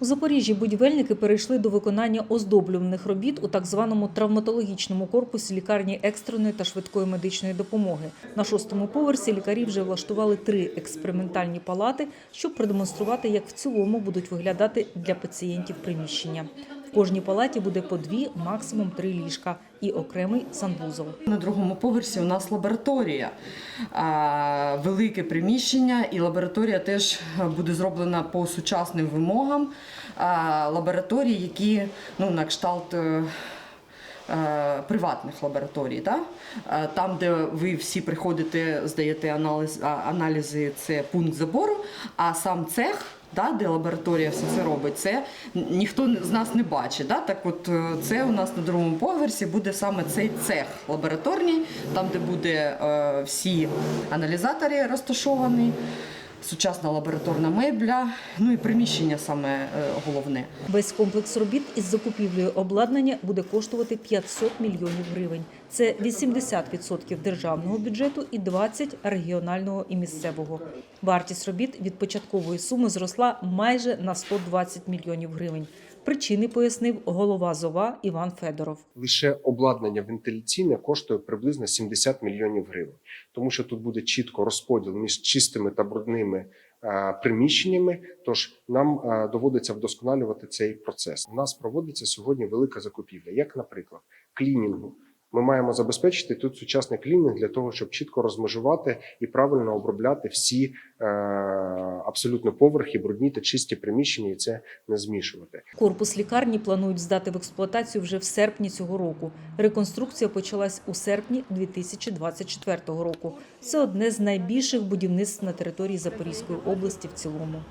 У Запоріжжі будівельники перейшли до виконання оздоблюваних робіт у так званому травматологічному корпусі лікарні екстреної та швидкої медичної допомоги. На шостому поверсі лікарі вже влаштували три експериментальні палати, щоб продемонструвати, як в цілому будуть виглядати для пацієнтів приміщення. В кожній палаті буде по дві, максимум три ліжка і окремий санвузол. На другому поверсі у нас лабораторія, велике приміщення, і лабораторія теж буде зроблена по сучасним вимогам. Лабораторії, які ну, на кшталт. е, е, Приватних лабораторій, да? Там, де ви всі приходите, здаєте аналіз, аналізи, це пункт забору, а сам цех, да, де лабораторія все це робить, це ніхто з нас не бачить. Да? Так от е, це у нас на другому поверсі буде саме цей цех лабораторний, там, де буде е, всі аналізатори розташовані, сучасна лабораторна мебля, ну і приміщення саме е, головне. Весь комплекс робіт із закупівлею обладнання буде коштувати 500 мільйонів гривень. Це 80% державного бюджету і 20% регіонального і місцевого. Вартість робіт від початкової суми зросла майже на 120 мільйонів гривень. Причини пояснив голова ЗОВА Іван Федоров. лише обладнання вентиляційне коштує приблизно 70 мільйонів гривень, тому що тут буде чітко розподіл між чистими та брудними е, приміщеннями. Тож нам е, доводиться вдосконалювати цей процес. У нас проводиться сьогодні велика закупівля, як, наприклад, клінінгу. Ми маємо забезпечити тут сучасний клінінг для того, щоб чітко розмежувати і правильно обробляти всі е, абсолютно поверхи, брудні та чисті приміщення, і це не змішувати. Корпус лікарні планують здати в експлуатацію вже в серпні цього року. Реконструкція почалась у серпні 2024 року. Це одне з найбільших будівництв на території Запорізької області в цілому.